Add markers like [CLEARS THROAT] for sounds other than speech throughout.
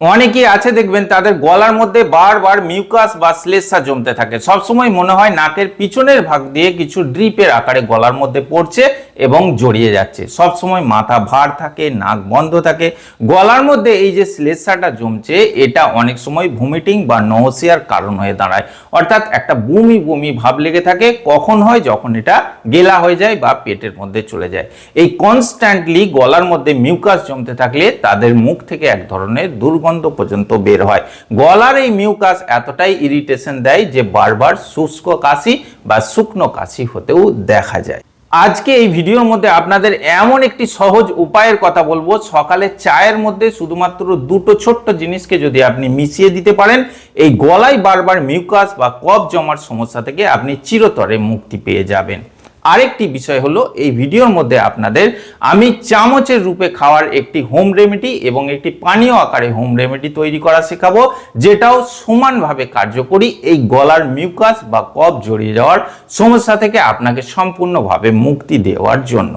অনেকেই আছে, দেখবেন তাদের গলার মধ্যে বারবার মিউকাস বা শ্লেষা জমতে থাকে। সবসময় মনে হয় নাকের পিছনের ভাগ দিয়ে কিছু ড্রিপের আকারে গলার মধ্যে পড়ছে এবং জড়িয়ে যাচ্ছে। সবসময় মাথা ভার থাকে, নাক বন্ধ থাকে। গলার মধ্যে এই যে শ্লেষাটা জমছে, এটা অনেক সময় ভুমিটিং বা নওসিয়ার কারণ হয়ে দাঁড়ায়। অর্থাৎ একটা বমি বমি ভাব লেগে থাকে, কখন হয়, যখন এটা গেলা হয়ে যায় বা পেটের মধ্যে চলে যায়। এই কনস্ট্যান্টলি গলার মধ্যে মিউকাস জমতে থাকলে তাদের মুখ থেকে এক ধরনের দুর্গন্ধ পর্যন্ত বের হয়। গলার এই মিউকাস এতটাই ইরিটেশন দেয় যে বারবার শুষ্ক কাশি বা শুকনো কাশি হতেও দেখা যায়। আজকে এই ভিডিওর মধ্যে আপনাদের এমন একটি সহজ উপায়ের কথা বলব। সকালে চায়ের মধ্যে শুধুমাত্র দুটো ছোট্ট জিনিসকে যদি আপনি মিশিয়ে দিতে পারেন, এই গলায় বারবার মিউকাস বা কফ জমার সমস্যা থেকে আপনি চিরতরে মুক্তি পেয়ে যাবেন। আরেকটি বিষয় হলো, এই ভিডিওর মধ্যে আপনাদের আমি চামচের রূপে খাওয়ার একটি হোম রেমেডি এবং একটি পানীয় আকারে হোম রেমেডি তৈরি করা শেখাবো, যেটাও সমানভাবে কার্যকরী এই গলার মিউকাস বা কফ জড়িয়ে যাওয়ার সমস্যা থেকে আপনাকে সম্পূর্ণভাবে মুক্তি দেওয়ার জন্য।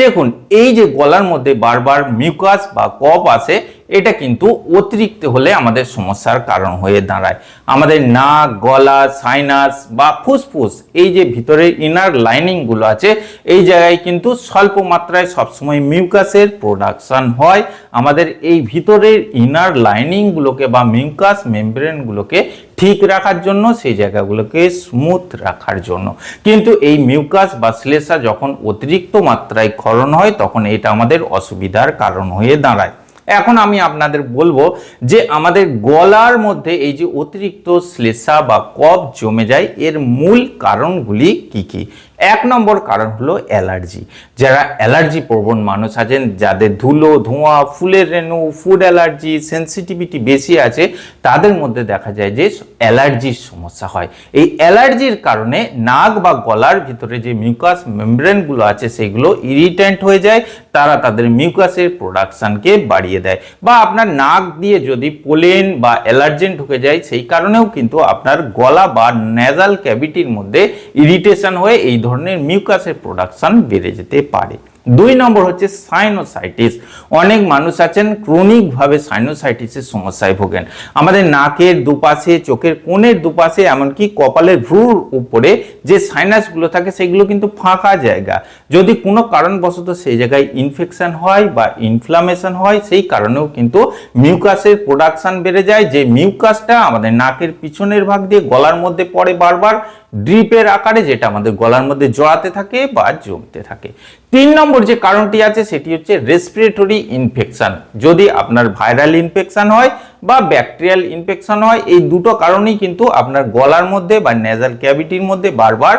দেখুন, এই যে গলার মধ্যে বারবার মিউকাস বা কফ আসে এটা কিন্তু অতিরিক্ত হলে আমাদের সমস্যার কারণ হয়ে দাঁড়ায়। আমাদের নাক, গলা সাইনাস বা ফুসফুস, এই যে ভিতরে ইনার লাইনিংগুলো আছে, এই জায়গায় কিন্তু স্বল্প মাত্রায় সবসময় মিউকাসের প্রোডাকশান হয়। আমাদের এই ভিতরের ইনার লাইনিংগুলোকে বা মিউকাস মেমব্রেনগুলোকে ঠিক রাখার জন্য, সেই জায়গাগুলোকে স্মুথ রাখার জন্য। কিন্তু এই মিউকাস বা শ্লেষা যখন অতিরিক্ত মাত্রায় ক্ষরণ হয়, তখন এটা আমাদের অসুবিধার কারণ হয়ে দাঁড়ায়। এখন আমি আপনাদের বলব যে আমাদের গলার মধ্যে এই যে অতিরিক্ত শ্লেষা বা কফ জমে যায়, এর মূল কারণগুলি কি কি? এক নম্বর কারণ হলো অ্যালার্জি। যারা অ্যালার্জি প্রবণ মানুষ আছেন, যাদের ধুলো, ধোঁয়া, ফুলের রেণু, ফুড অ্যালার্জি সেন্সিটিভিটি বেশি আছে, তাদের মধ্যে দেখা যায় যে অ্যালার্জির সমস্যা হয়। এই অ্যালার্জির কারণে নাক বা গলার ভিতরে যে মিউকাস মেমব্রেনগুলো আছে, সেগুলো ইরিটেন্ট হয়ে যায়, তারা তাদের মিউকাসের প্রোডাকশনকে বাড়িয়ে দেয়। বা আপনার নাক দিয়ে যদি পোলেন বা অ্যালার্জেন ঢুকে যায়, সেই কারণেও কিন্তু আপনার গলা বা নেজাল ক্যাভিটির মধ্যে ইরিটেশন হয়ে এই ধরনের মিউকাসের প্রোডাকশন বেড়ে যেতে পারে। দুই নম্বর হচ্ছে সাইনোসাইটিস অনেক মানুষ আছেন, ক্রনিকভাবে সাইনোসাইটিসের সমস্যায় ভোগেন। আমাদের নাকের দুপাশে, চোখের কোণের দুপাশে, এমনকি কপালের ভ্রুর উপরে যে সাইনাসগুলো থাকে, সেগুলো কিন্তু ফাঁকা জায়গা। যদি কোনো কারণবশত সেই জায়গায় ইনফেকশন হয় বা ইনফ্লামেশন হয়, সেই কারণেও কিন্তু মিউকাসের প্রোডাকশান বেড়ে যায়। যে মিউকাসটা আমাদের নাকের পিছনের ভাগ দিয়ে গলার মধ্যে পড়ে বারবার ড্রিপের আকারে, যেটা আমাদের গলার মধ্যে জড়াতে থাকে বা জমতে থাকে। তিন নম্বর যে কারণটি আছে, সেটি হচ্ছে রেসপিরেটরি ইনফেকশন যদি আপনার ভাইরাল ইনফেকশন হয় বা ব্যাকটেরিয়াল ইনফেকশন হয়, এই দুটো কারণেই কিন্তু আপনার গলার মধ্যে বা নেজাল ক্যাভিটির মধ্যে বারবার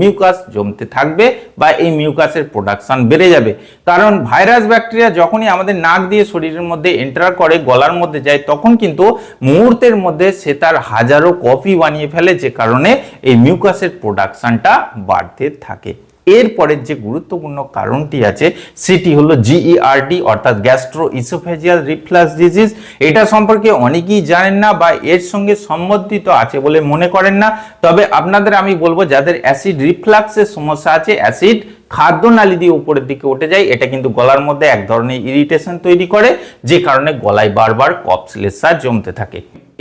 মিউকাস জমতে থাকবে বা এই মিউকাসের প্রোডাকশন বেড়ে যাবে। কারণ ভাইরাস ব্যাকটেরিয়া যখনই আমাদের নাক দিয়ে শরীরের মধ্যে এন্টার করে, গলার মধ্যে যায়, তখন কিন্তু মুহূর্তের মধ্যে সে তার হাজারো কপি বানিয়ে ফেলে, যে কারণে এই মিউকাসের প্রোডাকশনটা বাড়তে থাকে। এরপরের যে গুরুত্বপূর্ণ কারণটি আছে, সেটি হলো জিইআরডি অর্থাৎ গ্যাস্ট্রো ইসোফেজিয়াল রিফ্লাক্স ডিজিজ এটা সম্পর্কে অনেকেই জানেন না বা এর সঙ্গে সম্বন্ধিত আছে বলে মনে করেন না। তবে আপনাদের আমি বলব, যাদের অ্যাসিড রিফ্লাক্সের সমস্যা আছে, অ্যাসিড খাদ্য নালি দিয়ে উপরের দিকে উঠে যায়, এটা কিন্তু গলার মধ্যে এক ধরনের ইরিটেশন তৈরি করে, যে কারণে গলায় বারবার কপসলেসা জমতে থাকে।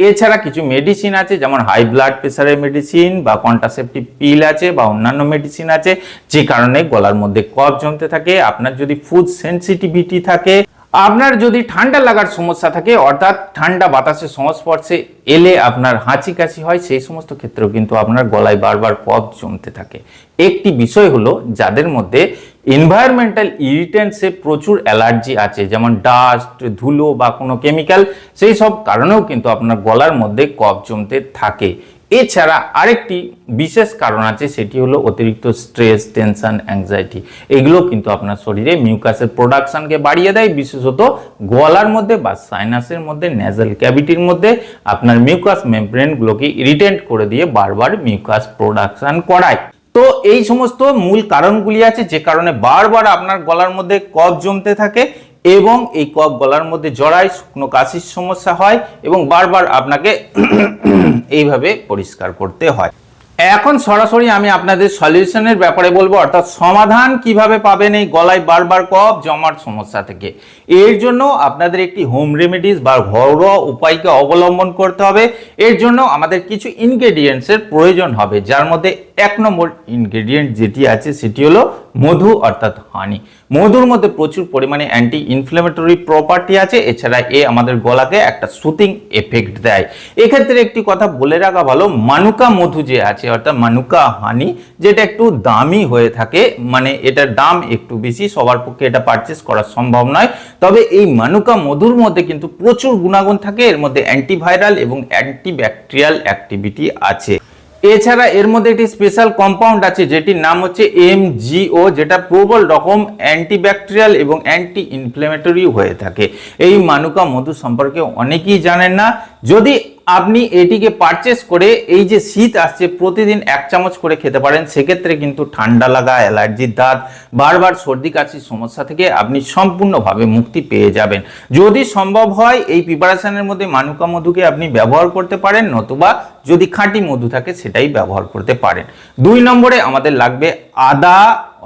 এছাড়া কিছু মেডিসিন আছে, যেমন হাই ব্লাড প্রেশারের মেডিসিন বা কন্ট্রাসেপটিভ পিল আছে বা অন্যান্য মেডিসিন আছে, যে কারণে গলার মধ্যে কফ জমতে থাকে। আপনার যদি ফুড সেন্সিটিভিটি থাকে আপনার যদি ঠান্ডা লাগার সমস্যা থাকে, অর্থাৎ ঠান্ডা বাতাসের সংস্পর্শে এলে আপনার হাঁচি কাশি হয়, সেই সমস্ত ক্ষেত্রেও কিন্তু আপনার গলায় বারবার কফ জমতে থাকে। একটি বিষয় হলো যাদের মধ্যে এনভায়রনমেন্টাল ইরিটেন্টসে প্রচুর অ্যালার্জি আছে, যেমন ডাস্ট ধুলো বা কোনো কেমিক্যাল সেই সব কারণেও কিন্তু আপনার গলার মধ্যে কফ জমতে থাকে। এছাড়া আরেকটি বিশেষ কারণ আছে, সেটি হলো অতিরিক্ত স্ট্রেস, টেনশন অ্যাংজাইটি এগুলো কিন্তু আপনার শরীরে মিউকাসের প্রোডাকশানকে বাড়িয়ে দেয়, বিশেষত গলার মধ্যে বা সাইনাসের মধ্যে নেজাল ক্যাভিটির মধ্যে। আপনার মিউকাস মেমব্রেনগুলোকে ইরিটেন্ট করে দিয়ে বারবার মিউকাস প্রোডাকশান করায়। তো এই সমস্ত মূল কারণগুলি আছে, যে কারণে বারবার আপনার গলার মধ্যে কফ জমতে থাকে এবং এই কফ গলার মধ্যে জড়ায় শুকনো কাশির সমস্যা হয় এবং বারবার আপনাকে [CLEARS THROAT] এইভাবে পরিষ্কার করতে হয়। এখন সরাসরি আমি আপনাদের সলিউশনের ব্যাপারে বলব, অর্থাৎ সমাধান কীভাবে পাবেন এই গলায় বারবার কফ জমার সমস্যা থেকে। এর জন্য আপনাদের একটি হোম রেমেডিস বা ঘরোয়া উপায়কে অবলম্বন করতে হবে। এর জন্য আমাদের কিছু ইনগ্রেডিয়েন্টসের প্রয়োজন হবে, যার মধ্যে এক নম্বর ইনগ্রেডিয়েন্ট যেটি আছে সেটি হলো মধু অর্থাৎ হানি মধুর মধ্যে প্রচুর পরিমাণে অ্যান্টি ইনফ্লেমেটরি প্রপার্টি আছে, এছাড়া এ আমাদের গলাকে একটা সুতিং এফেক্ট দেয়। এক্ষেত্রে একটি কথা বলে রাখা ভালো, মানুকা মধু যে আছে, অর্থাৎ মানুকা হানি যেটা একটু দামি হয়ে থাকে মানে এটার দাম একটু বেশি, সবার পক্ষে এটা পারচেস করা সম্ভব নয়। তবে এই মানুকা মধুর মধ্যে কিন্তু প্রচুর গুণাগুণ থাকে, এর মধ্যে অ্যান্টিভাইরাল এবং অ্যান্টিব্যাকটেরিয়াল অ্যাক্টিভিটি আছে। এছাড়া এর মধ্যে একটি স্পেশাল কম্পাউন্ড আছে, যেটির নাম হচ্ছে এমজিও যেটা প্রবল রকম অ্যান্টিব্যাকটেরিয়াল এবং অ্যান্টি ইনফ্লেমেটরি হয়ে থাকে। এই মানুকা মধু সম্পর্কে অনেকেই জানেন না। যদি আপনি এটিকে পারচেস করে এই যে শীত আসছে, প্রতিদিন এক চামচ করে খেতে পারেন। সেক্ষেত্রে কিন্তু ঠান্ডা লাগা, অ্যালার্জির দাঁত, বারবার সর্দি কাশির সমস্যা থেকে আপনি সম্পূর্ণভাবে মুক্তি পেয়ে যাবেন। যদি সম্ভব হয়, এই প্রিপারেশনের মধ্যে মানুকা মধুকে আপনি ব্যবহার করতে পারেন, নতুবা যদি খাঁটি মধু থাকে, সেটাই ব্যবহার করতে পারেন। দুই নম্বরে আমাদের লাগবে আদা,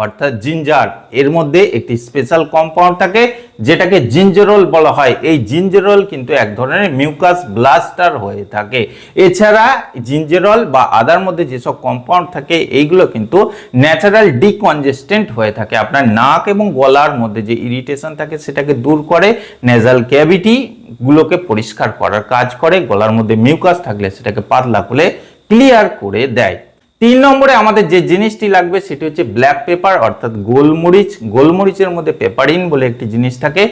অর্থাৎ জিঞ্জার। এর মধ্যে একটি স্পেশাল কম্পাউন্ড থাকে যেটাকে জিঞ্জারোল বলা হয়। এই জিঞ্জারোল কিন্তু এক ধরনের মিউকাস ব্লাস্টার হয়ে থাকে। এছাড়া জিঞ্জারল বা আদার মধ্যে যেসব কম্পাউন্ড থাকে, এইগুলো কিন্তু ন্যাচারাল ডিকনজেস্টেন্ট হয়ে থাকে। আপনার নাক এবং গলার মধ্যে যে ইরিটেশন থাকে, সেটাকে দূর করে নেজাল ক্যাভিটি গুলোকে পরিষ্কার করার কাজ করে। গলার মধ্যে মিউকাস থাকলে সেটাকে পাতলা করে ক্লিয়ার করে দেয়। তিন নম্বরে আমাদের যে জিনিসটি লাগবে সেটি হচ্ছে ব্ল্যাক পেপার অর্থাৎ গোলমরিচ। গোলমরিচের মধ্যে পেপারিন বলে একটি জিনিস থাকে,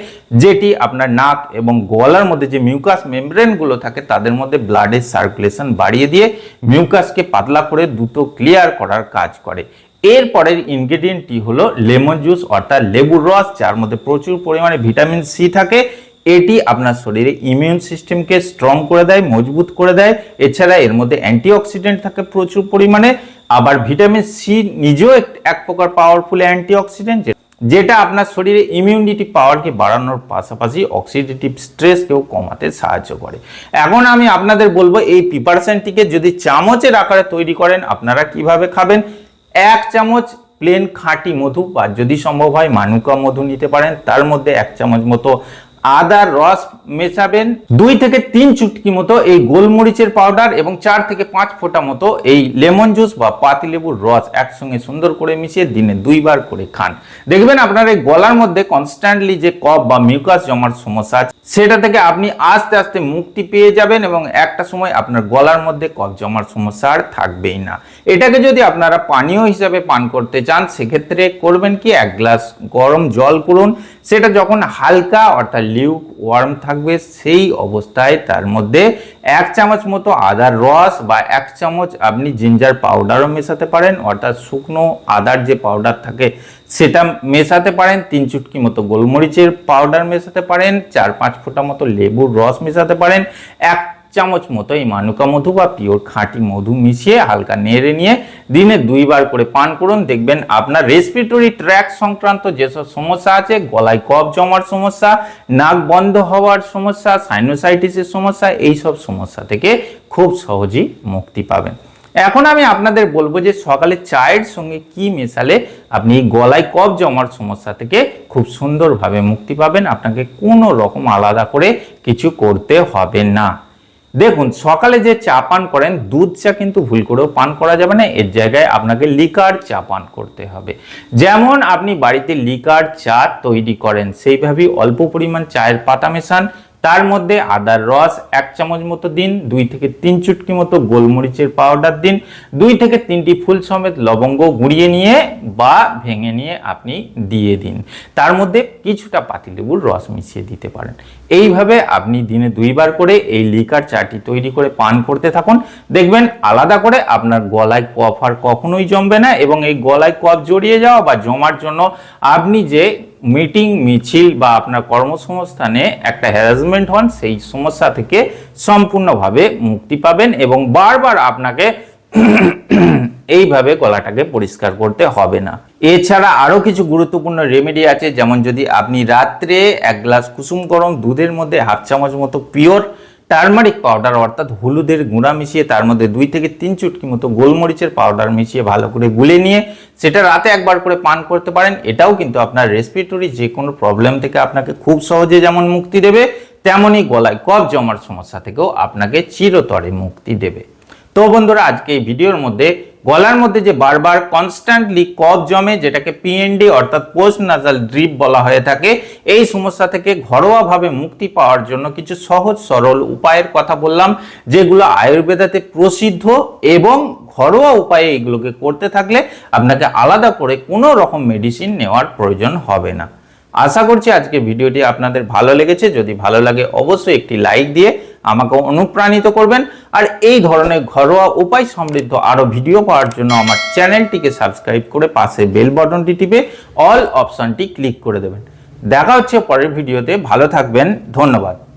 যেটি আপনার নাক এবং গলার মধ্যে যে মিউকাস মেমব্রেনগুলো থাকে, তাদের মধ্যে ব্লাডের সার্কুলেশন বাড়িয়ে দিয়ে মিউকাসকে পাতলা করে দ্রুত ক্লিয়ার করার কাজ করে। এরপরের ইনগ্রেডিয়েন্টটি হলো লেমন জুস, অর্থাৎ লেবুর রস, যার মধ্যে প্রচুর পরিমাণে ভিটামিন সি থাকে। এটি আপনার শরীরে ইমিউন সিস্টেমকে স্ট্রং করে দেয়, মজবুত করে দেয়। এছাড়া এর মধ্যে অ্যান্টিঅক্সিডেন্ট থাকে প্রচুর পরিমাণে। আবার ভিটামিন সি নিজেও এক- প্রকার পাওয়ারফুল অ্যান্টিঅক্সিডেন্ট যেটা আপনার শরীরে ইমিউনিটি পাওয়ারকে বাড়ানোর পাশাপাশি অক্সিডেটিভ স্ট্রেসকেও কমাতে সাহায্য করে। এখন আমি আপনাদের বলব, এই প্রিপারেশনটিকে যদি চামচের আকারে তৈরি করেন, আপনারা কীভাবে খাবেন? এক চামচ প্লেন খাঁটি মধু, বা যদি সম্ভব হয়, মানুকা মধু নিতে পারেন। তার মধ্যে এক চামচ মতো আদার রস মেশাবেন। দুই থেকে তিন চুটকি মতো এই গোলমরিচের পাউডার এবং চার থেকে পাঁচ ফোঁটা মতো এই লেমন জুস বা পাতিলেবুর রস একসঙ্গে সুন্দর করে মিশিয়ে দিনে দুইবার করে খান। দেখবেন আপনার এই গলার মধ্যে কনস্ট্যান্টলি যে কফ বা মিউকাস জমার সমস্যা আছে, সেটা থেকে আপনি আস্তে আস্তে মুক্তি পেয়ে যাবেন এবং একটা সময় আপনার গলার মধ্যে কফ জমার সমস্যা আর থাকবেই না। এটাকে যদি আপনারা পানীয় হিসাবে পান করতে চান, সেক্ষেত্রে করবেন কি? এক গ্লাস গরম জল করুন সেটা যখন হালকা অর্থাৎ লিউক ওয়ার্ম থাকবে, সেই অবস্থায় তার মধ্যে এক চামচ মতো আদার রস বা এক চামচ আপনি জিঞ্জার পাউডারও মেশাতে পারেন, অর্থাৎ শুকনো আদার যে পাউডার থাকে সেটা মেশাতে পারেন, তিন চুটকি মতো গোলমরিচের পাউডার মেশাতে পারেন, চার পাঁচ ফোঁটা মতো লেবুর রস মেশাতে পারেন, এক চামচ মতো এই মানুকা মধু বা পিওর খাঁটি মধু মিশিয়ে হালকা নেড়ে নিয়ে দিনে দুইবার করে পান করুন। দেখবেন আপনার রেসপিরেটরি ট্র্যাক সংক্রান্ত যেসব সমস্যা আছে, গলায় কফ জমার সমস্যা, নাক বন্ধ হওয়ার সমস্যা সাইনোসাইটিসের সমস্যা এই সব সমস্যা থেকে খুব সহজেই মুক্তি পাবেন। এখন আমি আপনাদের বলব যে সকালে চায়ের সঙ্গে কি মেশালে আপনি গলায় কফ জমার সমস্যা থেকে খুব সুন্দরভাবে মুক্তি পাবেন। আপনাকে কোনো রকম আলাদা করে কিছু করতে হবে না। দেখুন, সকালে যে চা পান করেন, দুধ চা কিন্তু ভুল করেও পান করা যাবে না, এর জায়গায় আপনাকে লিকার চা পান করতে হবে। যেমন আপনি বাড়িতে লিকার চা তৈরি করেন, সেইভাবেই অল্প পরিমাণ চায়ের পাতা মেশান তার মধ্যে আদার রস এক চামচ মতো দিন, দুই থেকে তিন চুটকি মতো গোলমরিচের পাউডার দিন, দুই থেকে তিনটি ফুল সমেত লবঙ্গ গুঁড়িয়ে নিয়ে বা ভেঙে নিয়ে আপনি দিয়ে দিন। তার মধ্যে কিছুটা পাতিলেবুর রস মিশিয়ে দিতে পারেন। এইভাবে আপনি দিনে দুইবার করে এই লিকার চাটি তৈরি করে পান করতে থাকুন। দেখবেন আলাদা করে আপনার গলায় কফ আর কখনোই জমবে না এবং এই গলায় কফ জড়িয়ে যাওয়া বা জমার জন্য আপনি যে মিটিং মিছিল বা আপনার কর্মসংস্থানে একটা হ্যারাসমেন্ট হন, সেই সমস্যা থেকে সম্পূর্ণভাবে মুক্তি পাবেন এবং বারবার আপনাকে এইভাবে গলাটাকে পরিষ্কার করতে হবে না। এছাড়া আরও কিছু গুরুত্বপূর্ণ রেমেডি আছে, যেমন যদি আপনি রাত্রে এক গ্লাস কুসুম গরম, দুধের মধ্যে হাফ চামচ মতো পিওর টার্মারিক পাউডার অর্থাৎ হলুদের গুঁড়া মিশিয়ে তার মধ্যে দুই থেকে তিন চুটকি মতো গোলমরিচের পাউডার মিশিয়ে ভালো করে গুলে নিয়ে সেটা রাতে একবার করে পান করতে পারেন। এটাও কিন্তু আপনার রেসপিরেটরি যে কোনো প্রবলেম থেকে আপনাকে খুব সহজে যেমন মুক্তি দেবে, তেমনই গলায় কফ জমার সমস্যা থেকেও আপনাকে চিরতরে মুক্তি দেবে। তো বন্ধুরা, আজকে এই ভিডিওর মধ্যে গলার মধ্যে যে বারবার কনস্ট্যান্টলি কফ জমে, যেটাকে পিএনডি অর্থাৎ পোস্ট নাজাল ড্রিপ বলা হয়ে থাকে, এই সমস্যা থেকে ঘরোয়াভাবে মুক্তি পাওয়ার জন্য কিছু সহজ সরল উপায়ের কথা বললাম, যেগুলো আয়ুর্বেদাতে প্রসিদ্ধ এবং ঘরোয়া উপায়ে এগুলোকে করতে থাকলে আপনাকে আলাদা করে কোনো রকম মেডিসিন নেওয়ার প্রয়োজন হবে না। আশা করছি আজকে ভিডিওটি আপনাদের ভালো লেগেছে। যদি ভালো লাগে অবশ্যই একটি লাইক দিয়ে আমাকে অনুপ্রাণিত করবেন। আর এই ধরনের ঘরোয়া উপায় সমৃদ্ধ আরও ভিডিও পাওয়ার জন্য আমার চ্যানেলটিকে সাবস্ক্রাইব করে পাশে বেল বটনটি টিপে অল অপশানটি ক্লিক করে দেবেন। দেখা হচ্ছে পরের ভিডিওতে ভালো থাকবেন। ধন্যবাদ।